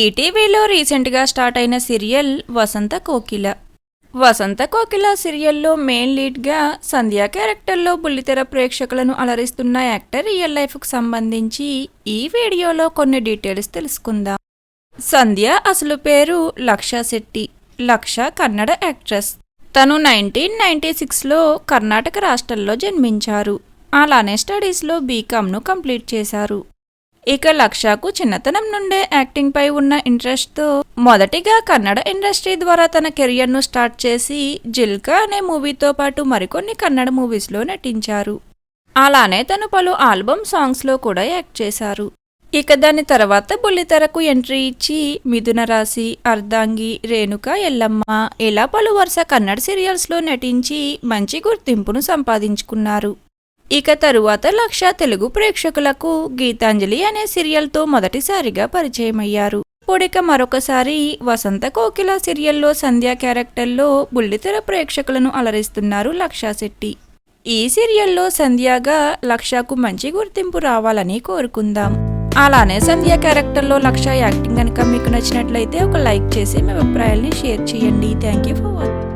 ఈటీవీలో రీసెంట్గా స్టార్ట్ అయిన సీరియల్ వసంత కోకిల. వసంత కోకిల సీరియల్లో మెయిన్ లీడ్గా సంధ్యా క్యారెక్టర్లో బుల్లితెర ప్రేక్షకులను అలరిస్తున్న యాక్టర్ రియల్ లైఫ్కు సంబంధించి ఈ వీడియోలో కొన్ని డీటెయిల్స్ తెలుసుకుందాం. సంధ్య అసలు పేరు లక్ష శెట్టి లక్ష కన్నడ యాక్ట్రెస్. తను నైన్టీన్ నైన్టీ సిక్స్లో కర్ణాటక రాష్ట్రంలో జన్మించారు. అలానే స్టడీస్లో బీకామ్ను కంప్లీట్ చేశారు. ఇక లక్షకు చిన్నతనం నుండే యాక్టింగ్ పై ఉన్న ఇంట్రెస్ట్తో మొదటిగా కన్నడ ఇండస్ట్రీ ద్వారా తన కెరియర్ను స్టార్ట్ చేసి జిల్కా అనే మూవీతో పాటు మరికొన్ని కన్నడ మూవీస్లో నటించారు. అలానే తను పలు ఆల్బమ్ సాంగ్స్లో కూడా యాక్ట్ చేశారు. ఇక దాని తర్వాత బుల్లితెరకు ఎంట్రీ ఇచ్చి మిథున రాశి అర్ధాంగి రేణుక ఎల్లమ్మ ఇలా పలు వరుస కన్నడ సీరియల్స్లో నటించి మంచి గుర్తింపును సంపాదించుకున్నారు. ఇక తరువాత లక్ష తెలుగు ప్రేక్షకులకు గీతాంజలి అనే సీరియల్తో మొదటిసారిగా పరిచయమయ్యారు. ఇప్పుడిక మరొకసారి వసంత కోకిల సీరియల్లో సంధ్య క్యారెక్టర్లో బుల్లితెర ప్రేక్షకులను అలరిస్తున్నారు లక్షా శెట్టి. ఈ సీరియల్లో సంధ్యగా లక్షకు మంచి గుర్తింపు రావాలని కోరుకుందాం. అలానే సంధ్య క్యారెక్టర్లో లక్ష యాక్టింగ్ కనుక మీకు నచ్చినట్లయితే ఒక లైక్ చేసి మీ అభిప్రాయాల్ని షేర్ చేయండి. Thank you for watching.